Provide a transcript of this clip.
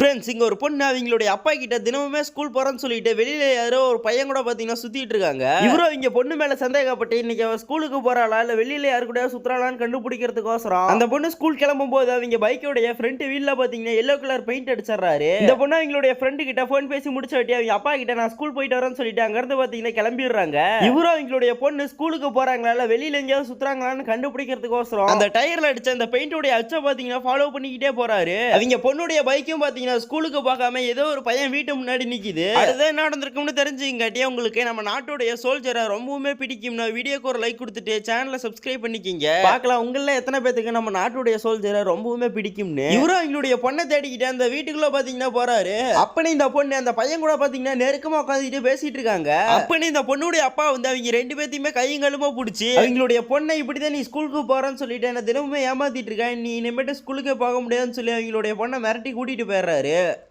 Friends இங்கே ஒரு பொண்ணு அவங்களுடைய அப்பா கிட்ட தினமுமே ஸ்கூல் போகிறேன்னு சொல்லிட்டு வெளியில யாரோ ஒரு பையன் கூட பார்த்தீங்கன்னா சுற்றிட்டு இருக்காங்க. இவரும் அவங்க பொண்ணு மேலே சந்தேகப்பட்டு இன்னைக்கு அவ ஸ்கூலுக்கு போறாளா? இல்லை வெளியில யாரு கூட சுற்றுறாளான்னு கண்டுபிடிக்கிறதுக்கோசரம்? அந்த பொண்ணு ஸ்கூல் கிளம்பும் போது அவங்க பைக்கோடைய ஃப்ரண்ட் வீல்ல பார்த்தீங்கன்னா எல்லோ கலர் பெயிண்ட் அடிச்சிடுறாரு. இந்த பொண்ணு அவங்களுடைய ஃப்ரெண்டு கிட்ட ஃபோன் பேசி முடிச்ச வாட்டி அவங்க அப்பா கிட்ட நான் ஸ்கூல் போயிட்டு வரேன்னு சொல்லிட்டு அங்கிருந்து பார்த்தீங்கன்னா கிளம்பிடுறாங்க. இவரும் அவங்களுடைய பொண்ணு ஸ்கூலுக்கு போறாங்களா? இல்லை வெளியில எங்கேயாவது சுற்றுறாங்களான்னு கண்டுபிடிக்கிறதுக்கோசரம்? அந்த டயர்ல அடிச்ச அந்த பெயிண்டோடைய அச்சை பார்த்தீங்கன்னா ஃபாலோ பண்ணிக்கிட்டே போறாரு. அவங்க பொண்ணுடைய பைக்கும் பார்த்தீங்கன்னா ஸ்கூலுக்கு பார்க்காம ஏதோ ஒரு பையன் வீட்டு முன்னாடி நிக்குது. அடுத்து என்ன நடந்திருக்கும்னு தெரிஞ்சுங்காட்டியே உங்களுக்கு நம்ம நாட்டுடைய சோல்ஜரை ரொம்பவுமே பிடிக்கும்னா வீடியோக்கு ஒரு லைக் கொடுத்துட்டு சேனலை சப்ஸ்கிரைப் பண்ணிக்கிங்க. பார்க்கலாம் உங்கள எத்தனை பேத்துக்கு நம்ம நாட்டுடைய சோல்ஜரை ரொம்பவுமே பிடிக்கும்னு. இவரும் அவங்களுடைய பொண்ணை தேடிக்கிட்டு அந்த வீட்டுக்குள்ள பாத்தீங்கன்னா போறாரு. அப்பனே இந்த பொண்ணு அந்த பையன் கூட பாத்தீங்கன்னா நெருக்கமா உட்காந்துட்டு பேசிட்டு இருக்காங்க. அப்பனே இந்த பொண்ணுடைய அப்பா வந்து அவங்க ரெண்டு பேத்தையுமே கையங்களுமா பிடிச்சி அவங்களுடைய பொண்ணை இப்படிதான் நீ ஸ்கூலுக்கு போறேன்னு சொல்லிட்டு என்ன தினமுமே ஏமாத்திட்டு இருக்கேன் நீ இனிமேட்டு ஸ்கூலுக்கே போக முடியாதுன்னு சொல்லி அவங்களுடைய பொண்ணை மிரட்டி கூட்டிட்டு போயிடுறாரு. சொல்லியிருக்காரு.